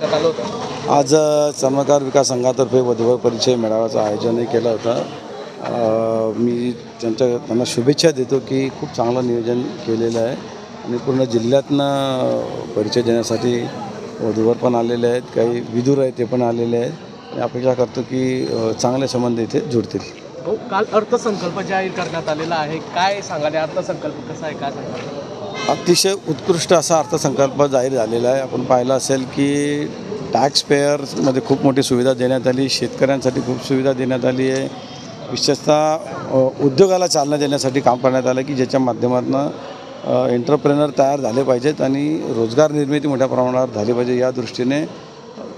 आज अ, चर्मकार विकास संघातर्फे वधूवर परिचय मेळाव्याचं आयोजनही केलं होतं. मी त्यांच्या त्यांना शुभेच्छा देतो की खूप चांगलं नियोजन केलेलं आहे. आणि पूर्ण जिल्ह्यातनं परिचय देण्यासाठी वधूवर पण आलेले आहेत. काही विदूर आहेत ते पण आलेले आहेत. आणि अपेक्षा करतो की चांगले संबंध इथे जुडतील. हो काल अर्थसंकल्प जाहीर करण्यात आलेला आहे. काय सांगाल? अर्थसंकल्प कसा आहे? काय सांगाल? अतिशय उत्कृष्ट असा अर्थसंकल्प जाहीर झालेला आहे. आपण पाहिलं असेल की टॅक्स पेयर्समध्ये खूप मोठी सुविधा देण्यात आली शेतकऱ्यांसाठी खूप सुविधा देण्यात आली आहे. विशेषतः उद्योगाला चालना देण्यासाठी काम करण्यात आलं की ज्याच्या माध्यमातून एंटरप्रेनर तयार झाले पाहिजेत आणि रोजगार निर्मिती मोठ्या प्रमाणावर झाली पाहिजे या दृष्टीने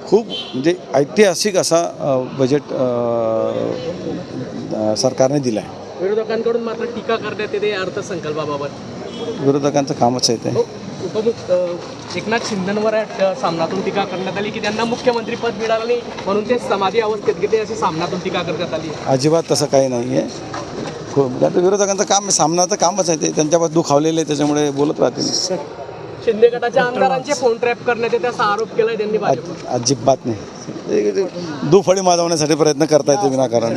खूप म्हणजे ऐतिहासिक असा बजेट सरकारने दिला आहे विरोधकांकडून मात्र टीका करण्यात येते अर्थसंकल्पाबाबत. विरोधकांचं कामच आहे ते. हो उपमुख एकनाथ शिंदेवर सामनातून टीका करण्यात आली की त्यांना मुख्यमंत्री पद मिळालं नाही म्हणून ते समाधी अवस्थेत गेले अशी सामनातून टीका करण्यात आली अजिबात तसं काही नाही आहे खूप आता विरोधकांचं काम आहे सामनाचं कामच आहे ते. त्यांच्यावर दुखावलेले आहे त्याच्यामुळे बोलत राहतील. शिंदे गटाच्या आमदारांचे फोन ट्रॅप करण्यात येते असा आरोप केलाय त्यांनी भाजप अजिबात नाही. दुफळी माजवण्यासाठी प्रयत्न करता येते विनाकारण